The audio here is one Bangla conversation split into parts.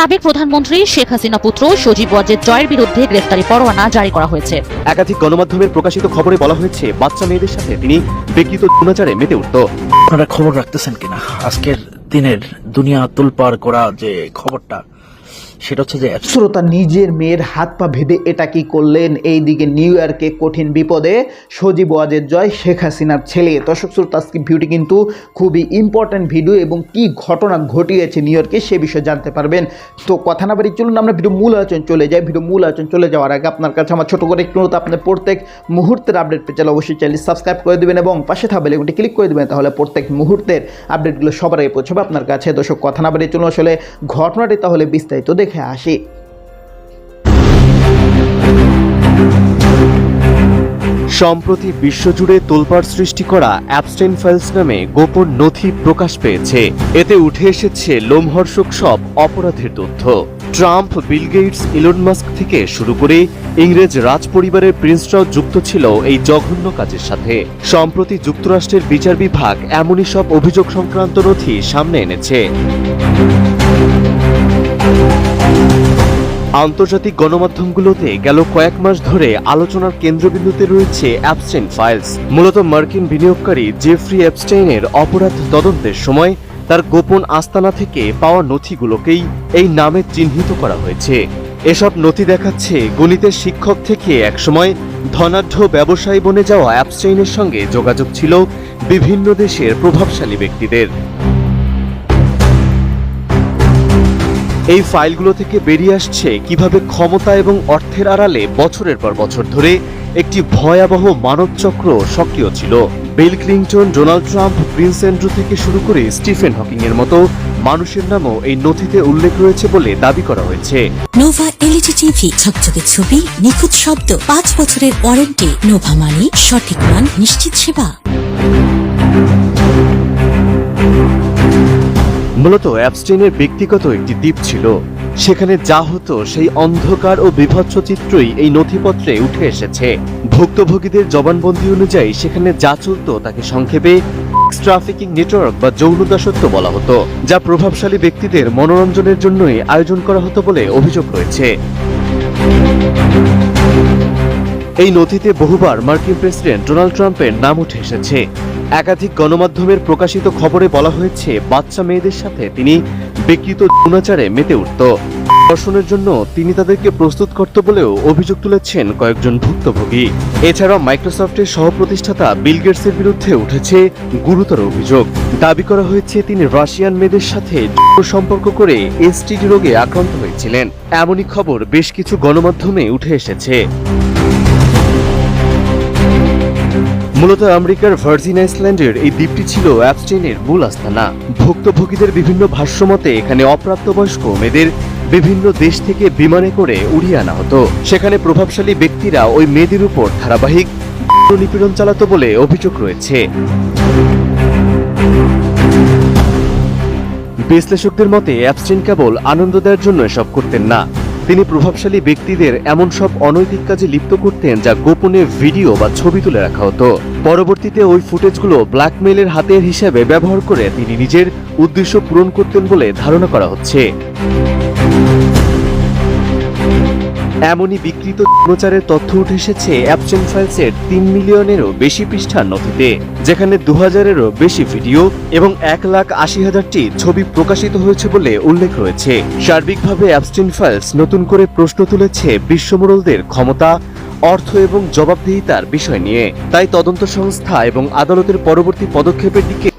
সাবেক প্রধানমন্ত্রী শেখ হাসিনা পুত্র সজীব ওয়াজেদ জয়ের বিরুদ্ধে গ্রেফতারি পরোয়ানা জারি করা হয়েছে। একাধিক গণমাধ্যমের প্রকাশিত খবরে বলা হয়েছে বাচ্চা মেয়েদের সাথে তিনি ব্যক্তিগত দুনাচারে মেতে উঠত। আপনারা খবর রাখতেছেন কিনা? আজকের দিনের দুনিয়া তুলপার করা যে খবরটা সেটা হচ্ছে যে শ্রোতা নিজের মেয়ের হাত পা ভেদে এটা কি করলেন? এই দিকে নিউ ইয়র্কে কঠিন বিপদে সজীব ওয়াজের জয়, শেখ হাসিনার ছেলে। দর্শক শ্রোতা, আজকে ভিডিওটি কিন্তু খুবই ইম্পর্ট্যান্ট ভিডিও এবং কি ঘটনা ঘটিয়েছে নিউ ইয়র্কে সে বিষয়ে জানতে পারবেন। তো কথা না বাড়ি চলুন, আমরা ভিডিও মূল আলোচন চলে যাই। ভিডিও মূল আলোচনা চলে যাওয়ার আগে আপনার কাছে আমার ছোটো করে একটু আপনার প্রত্যেক মুহূর্তের আপডেট পেয়ে চাইলে অবশ্যই চ্যানেল সাবস্ক্রাইব করে দেবেন এবং পাশে থাকবে লেগুনটি ক্লিক করে দেবেন, তাহলে প্রত্যেক মুহূর্তের আপডেটগুলো সবার আগে পৌঁছাবে আপনার কাছে। দর্শক, কথা না বাড়ি চলুন, আসলে ঘটনাটি তাহলে বিস্তারিত দেখে আসি। সম্প্রতি বিশ্বজুড়ে তোলপাড় সৃষ্টি করা অ্যাবস্টেন ফাইলস নামে গোপন নথি প্রকাশ পেয়েছে। এতে উঠে এসেছে লোমহর্ষক সব অপরাধের তথ্য। Trump, Bill Gates Elon Musk থেকে শুরু করে ইংরেজ রাজ পরিবারের প্রিন্সরাও যুক্ত ছিল এই জঘন্য কাজের সাথে। সম্প্রতি যুক্তরাষ্ট্রের বিচার বিভাগ এমনই সব অভিযোগ সংক্রান্ত নথি সামনে এনেছে। আন্তর্জাতিক গণমাধ্যমগুলোতে গেল কয়েক মাস ধরে আলোচনার কেন্দ্রবিন্দুতে রয়েছে অ্যাবস্টেন ফাইলস। মূলত মার্কিন বিনিয়োগকারী জেফ্রি অ্যাবস্টেইনের অপরাধ তদন্তের সময় তার গোপন আস্তানা থেকে পাওয়া নথিগুলোকেই এই নামে চিহ্নিত করা হয়েছে। এসব নথি দেখাচ্ছে গণিতের শিক্ষক থেকে একসময় ধনাঢ্য ব্যবসায়ী বনে যাওয়া অ্যাবস্টেইনের সঙ্গে যোগাযোগ ছিল বিভিন্ন দেশের প্রভাবশালী ব্যক্তিদের। এই ফাইলগুলো থেকে বেরিয়ে আসছে কীভাবে ক্ষমতা এবং অর্থের আড়ালে বছরের পর বছর ধরে একটি ভয়াবহ মানবচক্র সক্রিয় ছিল। Bill Clinton, Donald Trump, Prince Andrew থেকে শুরু করে স্টিফেন হকিং এর মতো মানুষের নামও এই নথিতে উল্লেখ রয়েছে বলে দাবি করা হয়েছে। নোভা এলইডি টিভি, ঝকঝকে ছবি, নিখুঁত শব্দ, পাঁচ বছরের ওয়ারেন্টি, নোভা মানি, সঠিক মান, নিশ্চিত সেবা। মূলত অ্যাবস্টেইনের ব্যক্তিগত একটি দ্বীপ ছিল। সেখানে যা হতো সেই অন্ধকার ও বিভৎস চিত্রই এই নথিপত্রে উঠে এসেছে। ভুক্তভোগীদের জবানবন্দি অনুযায়ী সেখানে যা চলত তাকে সংক্ষেপে ট্রাফিকিং নেটওয়ার্ক বা যৌন দাসত্ব বলা হতো, যা প্রভাবশালী ব্যক্তিদের মনোরঞ্জনের জন্যই আয়োজন করা হতো বলে অভিযোগ রয়েছে। এই নথিতে বহুবার মার্কিন প্রেসিডেন্ট ডোনাল্ড ট্রাম্পের নাম উঠে এসেছে। একাধিক গণমাধ্যমের প্রকাশিত খবরে বলা হয়েছে, বাচ্চা মেয়েদের সাথে তিনি ব্যক্তিগত যৌনাচারে মেতে উঠত। ধর্ষণের জন্য তিনি তাদেরকে প্রস্তুত করত বলেও অভিযোগ তুলেছেন কয়েকজন ভুক্তভোগী। এছাড়াও মাইক্রোসফটের সহপ্রতিষ্ঠাতা বিল গেটসের বিরুদ্ধে উঠেছে গুরুতর অভিযোগ। দাবি করা হয়েছে, তিনি রাশিয়ান মেয়েদের সাথে সম্পর্ক করে এসটিডি রোগে আক্রান্ত হয়েছিলেন। এমনই খবর বেশ কিছু গণমাধ্যমে উঠে এসেছে। মূলত আমেরিকার ভার্জিন আইসল্যান্ডের এই দ্বীপটি ছিল অ্যাবস্টেইনের মূল আস্তানা। ভুক্তভোগীদের বিভিন্ন ভাষ্যমতে এখানে অপ্রাপ্তবয়স্ক মেয়েদের বিভিন্ন দেশ থেকে বিমানে করে উড়িয়ে আনা হতো। সেখানে প্রভাবশালী ব্যক্তিরা ওই মেয়েদের উপর ধারাবাহিক নিপীড়ন চালাতো বলে অভিযোগ রয়েছে। বিশ্লেষকদের মতে অ্যাবস্টেইন কেবল আনন্দ দেওয়ার জন্য এসব করতেন না। তিনি প্রভাবশালী ব্যক্তিদের এমন সব অনৈতিক কাজে লিপ্ত করতেন যা গোপনে ভিডিও বা ছবি তুলে রাখা হতো। পরবর্তীতে ওই ফুটেজগুলো ব্ল্যাকমেইলের হাতের হিসেবে ব্যবহার করে তিনি নিজের উদ্দেশ্য পূরণ করতেন বলে ধারণা করা হচ্ছে। এমনই বিকৃত প্রচারের তথ্য উঠে এসেছে অ্যাবসেন্ট ফাইলসের তিন মিলিয়নেরও বেশি পৃষ্ঠার নথিতে, যেখানে দু হাজারেরও বেশি ভিডিও এবং এক লাখ আশি হাজারটি ছবি প্রকাশিত হয়েছে বলে উল্লেখ রয়েছে। সার্বিকভাবে অ্যাবস্টিন ফাইলস নতুন করে প্রশ্ন তুলেছে বিশ্বমোড়লদের ক্ষমতা, অর্থ এবং জবাবদিহিতার বিষয় নিয়ে। তাই তদন্ত সংস্থা এবং আদালতের পরবর্তী পদক্ষেপের দিকে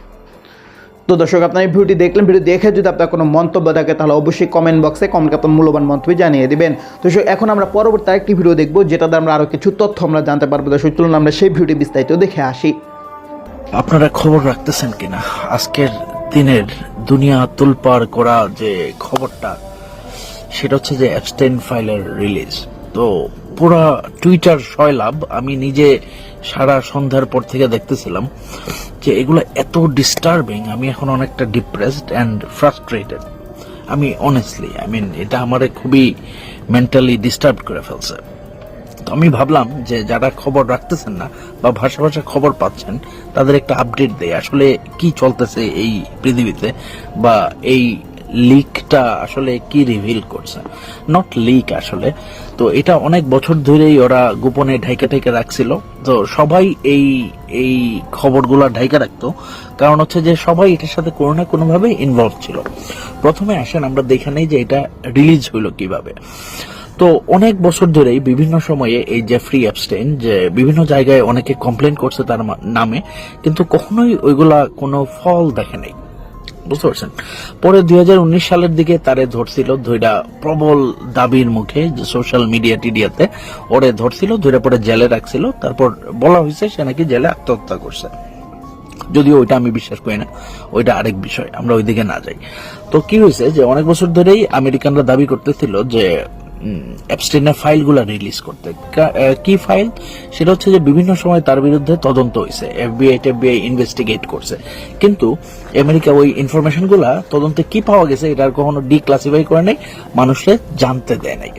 তো দর্শক, আপনার এই ভিডিওটি দেখলেন, ভিডিও দেখে যদি আপনার কোনো মন্তব্য থাকে, তাহলে অবশ্যই কমেন্ট বক্সে কমেন্ট আপনার মূল্যবান মন্তব্য জানিয়ে দিবেন। দর্শক, এখন আমরা পরবর্তী আরেকটি ভিডিও দেখব যেটাতে আমরা আরও কিছু তথ্য আমরা জানতে পারব। দর্শক, চলুন আমরা সেই ভিডিওটি বিস্তারিত দেখে আসি। আপনারা খবর রাখতেছেন কিনা? আজকের দিনের দুনিয়া তুলপার করা যে খবরটা, সেটা হচ্ছে যে অ্যাবস্টেন ফাইলের রিলিজ তো পুরা টুইটার সয়লাভ আমি নিজে সারা সন্ধ্যার পর থেকে দেখতেছিলাম। যে এগুলো এত ডিস্টার্বিং আমি এখন অনেকটা ডিপ্রেসড অ্যান্ড ফ্রাস্ট্রেটেড আমি অনেস্টলি আই মিন এটা আমারে খুবই মেন্টালি ডিস্টার্ব করে ফেলছে। তো আমি ভাবলাম যে যারা খবর রাখতেছেন না বা ভাষা ভাষা খবর পাচ্ছেন, তাদের একটা আপডেট দেয় আসলে কি চলতেছে এই পৃথিবীতে বা এই লিকটা আসলে কি রিভিল করছে? নট লিক আসলে তো এটা অনেক বছর ধরেই ওরা গোপনে ঢাইকা ঢাইকা রাখছিল। তো সবাই এই এই খবরগুলো ঢাইকা রাখতো। কারণ হচ্ছে যে সবাই এটার সাথে কোনো না কোনো ভাবে ইনভলভ ছিল। প্রথমে আসেন, আমরা দেখে নেই যে এটা রিলিজ হইল কীভাবে। তো অনেক বছর ধরেই বিভিন্ন সময়ে এই জেফ্রি অ্যাপস্টেন যে বিভিন্ন জায়গায় অনেকে কমপ্লেন করছে তার নামে, কিন্তু কখনোই ওইগুলা কোনো ফল দেখে নাই। বুঝতে পারছেন? পরে দুই সালের দিকে তারে ধরছিল ধৈরা প্রবল দাবির মুখে যে সোশ্যাল মিডিয়া টিডিয়াতে ওরে ধরছিল ধরে পরে জেলে রাখছিল, তারপর বলা হয়েছে সে নাকি জেলে আত্মহত্যা করছে। যদিও ওইটা আমি বিশ্বাস করি না, ওইটা আরেক বিষয়, আমরা ওইদিকে না যাই। তো কি হয়েছে যে অনেক বছর ধরেই আমেরিকানরা দাবি করতেছিল যে অ্যাবস্টেনের ফাইলগুলা রিলিজ করতে। কা- ফাইল? সেটা হচ্ছে যে বিভিন্ন সময় তার বিরুদ্ধে তদন্ত হয়েছে এফবিআই টেফবিআই ইনভেস্টিগেট করছে। কিন্তু আমেরিকা ওই ইনফরমেশনগুলা তদন্তে কি পাওয়া গেছে এটার কখনো ডিক্লাসিফাই করে নাই মানুষকে জানতে দেয় নাই।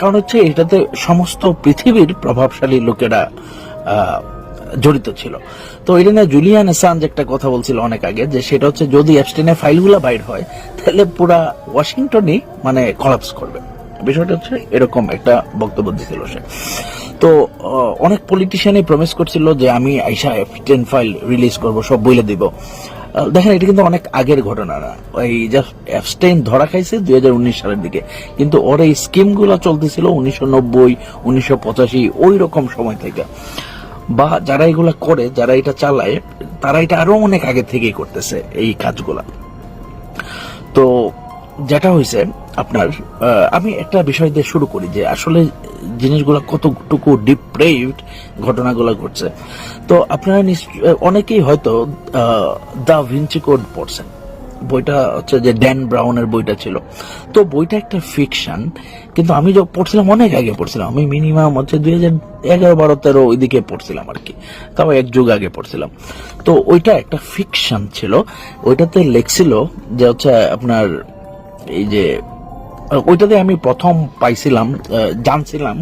কারণ হচ্ছে এটাতে সমস্ত পৃথিবীর প্রভাবশালী লোকেরা জড়িত ছিল। তো এটা নিয়ে জুলিয়ান অ্যাসাঞ্জ একটা কথা বলছিল অনেক আগে, যে সেটা হচ্ছে যদি অ্যাপস্টেনের ফাইলগুলো বাইর হয়, তাহলে পুরা ওয়াশিংটনই মানে কলাপস করবে। বিষয়টা হচ্ছে এরকম একটা বক্তব্য দিয়েছিল সে। তো অনেক পলিটিশিয়ানই প্রমিস করছিল যে আমি আইসা এফটেন ফাইল রিলিজ করব, সব বইলে দিব। দেখেন, এটা কিন্তু অনেক আগের ঘটনা না। এই জাস্ট ধরা খাইছে দুই হাজার উনিশ সালের দিকে। কিন্তু ওর এই স্কিমগুলো চলতেছিল উনিশশো নব্বই, উনিশশো পঁচাশি ওই রকম সময় থেকে। বা যারা এগুলা করে, যারা এটা চালায়, তারা এটা আরও অনেক আগে থেকেই করতেছে এই কাজগুলা। তো যেটা হয়েছে, আপনার আমি একটা বিষয় দিয়ে শুরু করি যে আসলে জিনিসগুলো কতটুকু ডিপ্রেভড ঘটনাগুলো ঘটছে। তো আপনারা নিশ্চয়- অনেকেই হয়তো দ্য ভিঞ্চি কোড পড়ছেন। বইটা হচ্ছে যে ড্যান ব্রাউনের বইটা ছিল। তো বইটা একটা ফিকশন কিন্তু আমি যখন পড়ছিলাম, অনেক আগে পড়ছিলাম। আমি মিনিমাম হচ্ছে দুই হাজার এগারো, বারো, তেরো ওইদিকে পড়ছিলাম আর কি তাও এক যুগ আগে পড়ছিলাম। তো ওইটা একটা ফিকশন ছিল। ওইটাতে লেখছিল যে হচ্ছে আপনার এই যে ওইটাতে আমি প্রথম পাইছিলাম জানছিলাম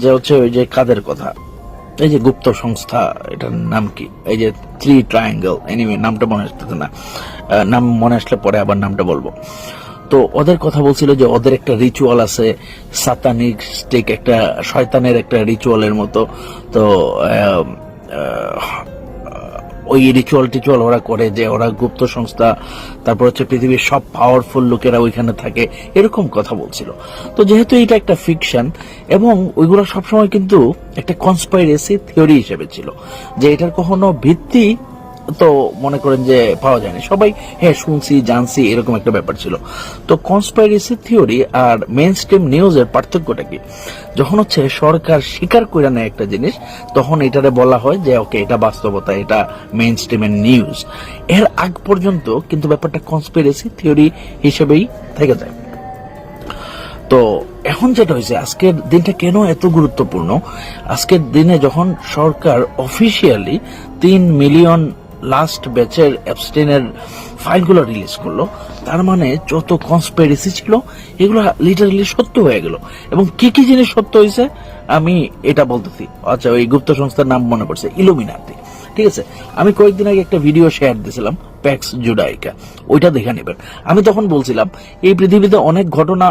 যে হচ্ছে ওই যে কাদের কথা। এই যে গুপ্ত সংস্থা, এটার নাম কি? এই যে থ্রি ট্রায়াঙ্গেল এনিওয়ে নামটা মনে আসতেছে না। নাম মনে আসলে পরে আবার নামটা বলব। তো ওদের কথা বলছিল যে ওদের একটা রিচুয়াল আছে সাতানিক স্টিক একটা শয়তানের একটা রিচুয়ালের মতো। তো ওই রিচুয়াল টিচুয়াল ওরা করে যে ওরা গুপ্ত সংস্থা, তারপর হচ্ছে পৃথিবীর সব পাওয়ারফুল লোকেরা ওইখানে থাকে, এরকম কথা বলছিল। তো যেহেতু এটা একটা ফিকশন এবং ওইগুলো সবসময় কিন্তু একটা কনস্পাইরেসি থিওরি হিসেবে ছিল, যে এটার কখনো ভিত্তি তো মনে করেন যে পাওয়া যায়নি। সবাই হ্যাঁ শুনছি, জানছি, এরকম একটা ব্যাপার ছিল। তো কনস্পাইরেসি থিওরি আর মেন স্ট্রিম নিউজের পার্থক্যটা কি? যখন হচ্ছে সরকার স্বীকার করে নেয় একটা জিনিস, তখন এটারে বলা হয় যে ওকে এটা বাস্তবতা, এটা মেইন স্ট্রিমের নিউজ এর আগ পর্যন্ত কিন্তু ব্যাপারটা কনস্পিরেসি থিওরি হিসেবেই থেকে যায়। তো এখন যেটা হয়েছে, আজকের দিনটা কেন এত গুরুত্বপূর্ণ? আজকের দিনে যখন সরকার অফিসিয়ালি তিন মিলিয়ন লাস্ট ব্যাচের অ্যাবস্টেনের ফাইলগুলো রিলিজ করল। তার মানে যত কনস্পেরেসি ছিল, এগুলো লিটারালি সত্য হয়ে গেল। এবং কি কি জিনিস সত্য হয়েছে আমি এটা বলতেছি। আচ্ছা ওই গুপ্ত সংস্থার নাম মনে পড়ছে ইলুমিনাতি ঠিক আছে? আমি কয়েকদিন আগে একটা ভিডিও শেয়ার দিয়েছিলাম প্যাক্স জুডাইকা ওইটা দেখে নেবেন। আমি তখন বলছিলাম, এই পৃথিবীতে অনেক ঘটনা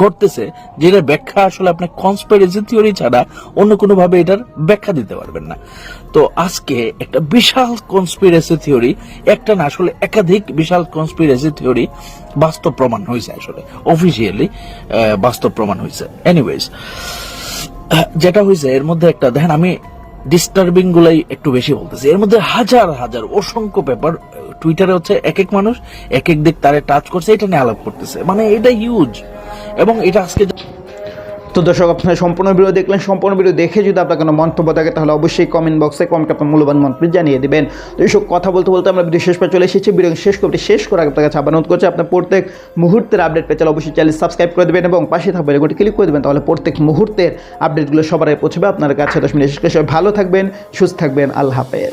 ঘটতেছে, যেটার ব্যাখ্যা আসলে আপনার কনস্পাইরেসি থিওরি ছাড়া অন্য কোনো ভাবে এটার ব্যাখ্যা দিতে পারবেন না। তো আজকে একটা বিশাল কনস্পিরেসি থিওরি একটা না আসলে একাধিক বিশাল কনস্পিরেসি থিওরি বাস্তব প্রমাণ হয়েছে আসলে অফিসিয়ালি বাস্তব প্রমাণ হয়েছে। এনিওয়েজ যেটা হয়েছে, এর মধ্যে একটা, দেখেন আমি ডিস্টার্বিং গুলাই একটু বেশি বলতেছি। এর মধ্যে হাজার হাজার, অসংখ্য পেপার টুইটারে হচ্ছে এক এক মানুষ এক এক দিক তারে টাচ করছে, এটা নিয়ে আলাপ করতেছে। মানে এটা হিউজ এবং এটা আজকে তো দর্শক, আপনারা সম্পূর্ণ ভিডিও দেখলেন, সম্পূর্ণ ভিডিও দেখে যদি আপনার কোনো মন্তব্য থাকে, তাহলে অবশ্যই কমেন্ট বক্সে কমেন্ট আপনার মূল্যবান মন্তব্য জানিয়ে দেবেন। তো এইসব কথা বলতে বলতে আমরা ভিডিও শেষ পর চলে এসেছি। ভিডিও শেষ করতে শেষ করে আপনার কাছে আবার অনুরোধ করছি, আপনার প্রত্যেক মুহূর্তের আপডেট পেতে হলে অবশ্যই চ্যানেল সাবস্ক্রাইব করে দেবেন এবং পাশে থাকবে রেগুটি ক্লিক করে দেবেন, তাহলে প্রত্যেক মুহূর্তের আপডেটগুলো সবার পৌঁছবে আপনার কাছে। দশ মিনিট শেষ করে ভালো থাকবেন, সুস্থ থাকবেন, আল্লাহ হাফেজ।